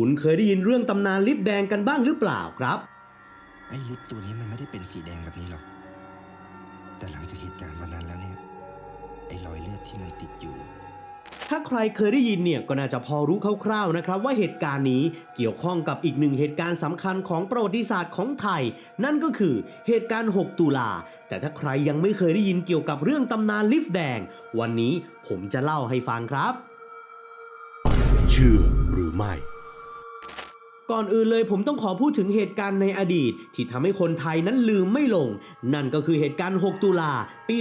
คุณเคยได้ยินเรื่องตำนานลิฟต์แดงกันบ้างหรือเปล่าครับ ไอ้ลิฟต์ตัวนี้มันไม่ได้เป็นสีแดงแบบนี้หรอก แต่หลังจากเหตุการณ์วันนั้นแล้วเนี่ย ไอ้รอยเลือดที่มันติดอยู่ ถ้าใครเคยได้ยินเนี่ยก็น่าจะพอรู้คร่าวๆนะครับ ว่าเหตุการณ์นี้เกี่ยวข้องกับอีกหนึ่งเหตุการณ์สำคัญของประวัติศาสตร์ของไทย นั่นก็คือเหตุการณ์ 6 ตุลา แต่ถ้าใครยังไม่เคยได้ยินเกี่ยวกับเรื่องตำนานลิฟต์แดง วันนี้ผมจะเล่าให้ฟังครับ เชื่อหรือไม่ ก่อนอื่นเลยผมต้องขอพูดถึงเหตุการณ์ในอดีต ที่ทำให้คนไทยนั้นลืมไม่ลง นั่นก็คือเหตุการณ์ 6 ตุลา ปี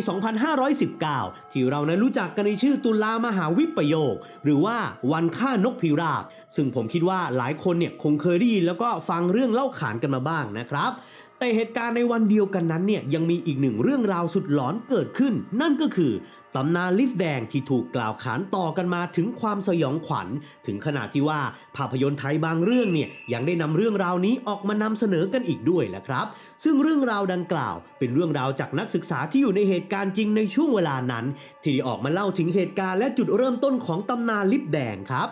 2519 ที่เรานั้นรู้จักกันในชื่อตุลามหาวิปโยค หรือว่าวันฆ่านกพิราบ ซึ่งผมคิดว่าหลายคนเนี่ยคงเคยได้ยินแล้วก็ฟังเรื่องเล่าขานกันมาบ้างนะครับ แต่เหตุการณ์ในวันเดียวกันนั้นเนี่ยยังมีอีกหนึ่งเรื่องราวสุดหลอนเกิดขึ้น นั่นก็คือตำนานลิฟต์แดงที่ถูกกล่าวขานต่อกันมาถึงความสยองขวัญ ถึงขนาดที่ว่าภาพยนตร์ไทยบางเรื่องเนี่ยยังได้นำเรื่องราวนี้ออกมานำเสนอกันอีกด้วยแหละครับ ซึ่งเรื่องราวดังกล่าว เป็นเรื่องราวจากนักศึกษาที่อยู่ในเหตุการณ์จริงในช่วงเวลานั้น ที่ได้ออกมาเล่าถึงเหตุการณ์และจุดเริ่มต้นของตำนานลิฟต์แดงครับ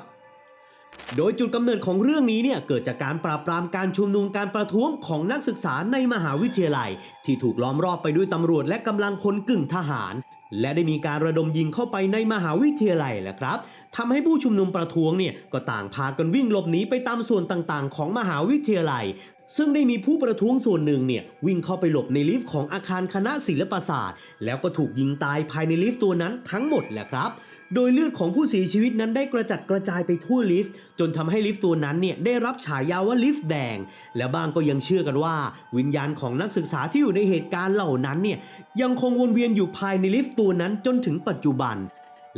โดยจุดกำเนิดของเรื่องนี้เนี่ยเกิดจากการปราบปรามการชุมนุมการประท้วงของนักศึกษาในมหาวิทยาลัย ที่ถูกล้อมรอบไปด้วยตำรวจและกำลังพลกึ่งทหาร และได้มีการระดมยิงเข้าไปในมหาวิทยาลัยแหละครับทำให้ผู้ชุมนุมประท้วงเนี่ยก็ต่างพากันวิ่งหลบหนีไปตามส่วนต่างๆ ของมหาวิทยาลัย ซึ่งได้มีผู้ประท้วงส่วนหนึ่งเนี่ยวิ่งเข้าไปหลบในลิฟต์ของอาคารคณะศิลปศาสตร์ แล้วก็ถูกยิงตายภายในลิฟต์ตัวนั้นทั้งหมดแหละครับ โดยเลือดของผู้เสียชีวิตนั้นได้กระจัดกระจายไปทั่วลิฟต์ จนทำให้ลิฟต์ตัวนั้นเนี่ยได้รับฉายาว่าลิฟต์แดง และบางก็ยังเชื่อกันว่า วิญญาณของนักศึกษาที่อยู่ในเหตุการณ์เหล่านั้นเนี่ยยังคงวนเวียนอยู่ภายในลิฟต์ตัวนั้นจนถึงปัจจุบัน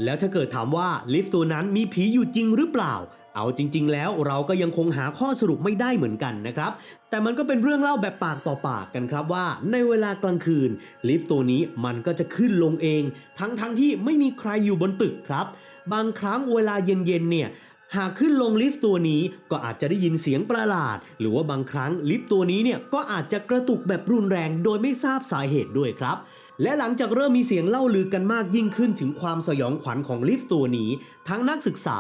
แล้วถ้าเกิดถามว่าลิฟต์ตัวนั้นมีผีอยู่จริงหรือเปล่า เอาจริง ๆ แล้วเราก็ยังคงหาข้อสรุปไม่ได้เหมือนกันนะครับ แต่มันก็เป็นเรื่องเล่าแบบปากต่อปากกันครับว่า ในเวลากลางคืน ลิฟต์ตัวนี้มันก็จะขึ้นลงเอง ทั้งๆทที่ไม่มีใครอยู่บนตึกครับ บางครั้งเวลาเย็นๆเนี่ยหากขึ้นลงลิฟต์ตัวนี้ก็อาจจะได้ยินเสียงประหลาด หรือว่าบางครั้งลิฟต์ตัวนี้เนี่ยก็อาจจะกระตุกแบบรุนแรงโดยไม่ทราบสาเหตุด้วยครับ และหลังจากเริ่มมีเสียงเล่าลือกันมากยิ่งขึ้นถึงความสยองขวัญของลิฟต์ตัวนี้ ทั้งนักศึกษา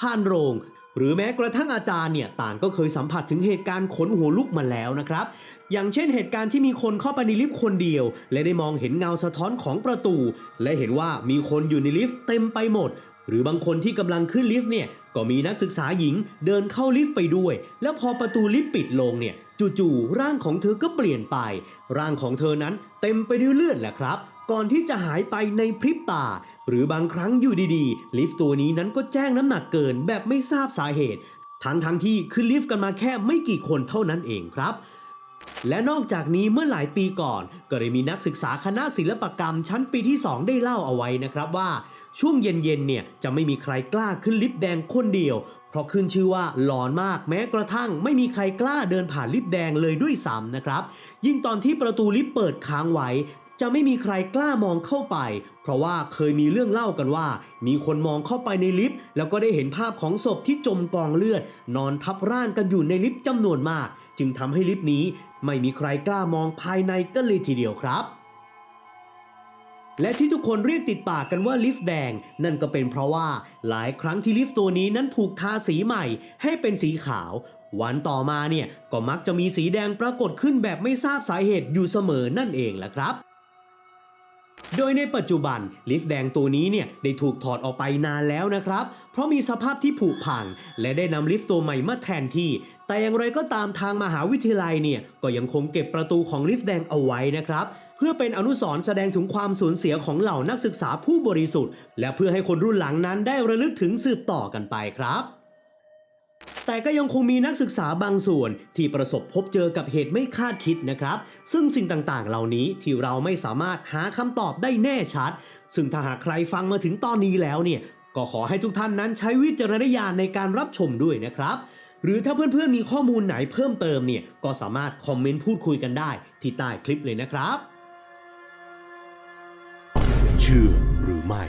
ผ่านโรง หรือแม้กระทั่งอาจารย์เนี่ยต่างก็เคยสัมผัสถึงเหตุการณ์ขนหัวลุกมาแล้วนะครับ อย่างเช่นเหตุการณ์ที่มีคนเข้าไปในลิฟต์คนเดียว และได้มองเห็นเงาสะท้อนของประตู และเห็นว่ามีคนอยู่ในลิฟต์เต็มไปหมด หรือบางคนที่กำลังขึ้นลิฟต์เนี่ยก็มีนักศึกษาหญิงเดินเข้าลิฟต์ไปด้วย แล้วพอประตูลิฟต์ปิดลงเนี่ยจู่ๆร่างของเธอก็เปลี่ยนไป ร่างของเธอนั้นเต็มไปด้วยเลือดแหละครับ ก่อนที่จะหายไปในพริบตา หรือบางครั้งอยู่ดีๆ ลิฟต์ตัวนี้นั้นก็แจ้งน้ำหนักเกินแบบไม่ทราบสาเหตุ ทั้งทั้งๆที่ขึ้นลิฟต์กันมาแค่ไม่กี่คนเท่านั้นเองครับ และนอกจากนี้เมื่อหลายปีก่อน ก็ได้มีนักศึกษาคณะศิลปกรรมชั้นปีที่ 2 ได้เล่าเอาไว้นะครับว่า ช่วงเย็นๆเนี่ยจะไม่มีใครกล้าขึ้นลิฟต์แดงคนเดียว เพราะขึ้นชื่อว่าหลอนมากแม้กระทั่ง ไม่มีใครกล้าเดินผ่านลิฟต์แดงเลยด้วยซ้ำนะครับ ยิ่งตอนที่ประตูลิฟต์เปิดค้างไว้ จะไม่มีใครกล้ามองเข้าไป เพราะว่าเคยมีเรื่องเล่ากันว่า มีคนมองเข้าไปในลิฟต์แล้วก็ได้เห็นภาพของศพที่จมกองเลือด นอนทับร่างกันอยู่ในลิฟต์จำนวนมาก จึงทำให้ลิฟต์นี้ ไม่มีใครกล้ามองภายในกันเลยทีเดียวครับและที่ทุกคนเรียกติดปากกันว่าลิฟต์แดง นั่นก็เป็นเพราะว่าหลายครั้งที่ลิฟต์ตัวนี้นั้นถูกทาสีใหม่ให้เป็นสีขาว วันต่อมาเนี่ยก็มักจะมีสีแดงปรากฏขึ้นแบบไม่ทราบสาเหตุอยู่เสมอนั่นเองแหละครับ โดยในปัจจุบันลิฟต์แดงตัวนี้เนี่ยได้ถูกถอดออกไปนานแล้วนะครับ เพราะมีสภาพที่ผุพัง และได้นำลิฟต์ตัวใหม่มาแทนที่ แต่อย่างไรก็ตามทางมหาวิทยาลัยเนี่ยก็ยังคงเก็บประตูของลิฟต์แดงเอาไว้นะครับเพื่อเป็นอนุสรณ์แสดงถึงความสูญเสียของเหล่านักศึกษาผู้บริสุทธิ์ และเพื่อให้คนรุ่นหลังนั้นได้ระลึกถึงสืบต่อกันไปครับ แต่ก็ยังคงมีนักศึกษาบางส่วนที่ประสบพบเจอกับเหตุไม่คาดคิดนะครับ ซึ่งสิ่งต่างๆ เหล่านี้ที่เราไม่สามารถหาคำตอบได้แน่ชัด ซึ่งถ้าหากใครฟังมาถึงตอนนี้แล้วเนี่ย ก็ขอให้ทุกท่านนั้นใช้วิจารณญาณในการรับชมด้วยนะครับ หรือถ้าเพื่อนๆมีข้อมูลไหนเพิ่มเติมเนี่ย ก็สามารถคอมเมนต์พูดคุยกันได้ที่ใต้คลิปเลยนะครับ เชื่อหรือไม่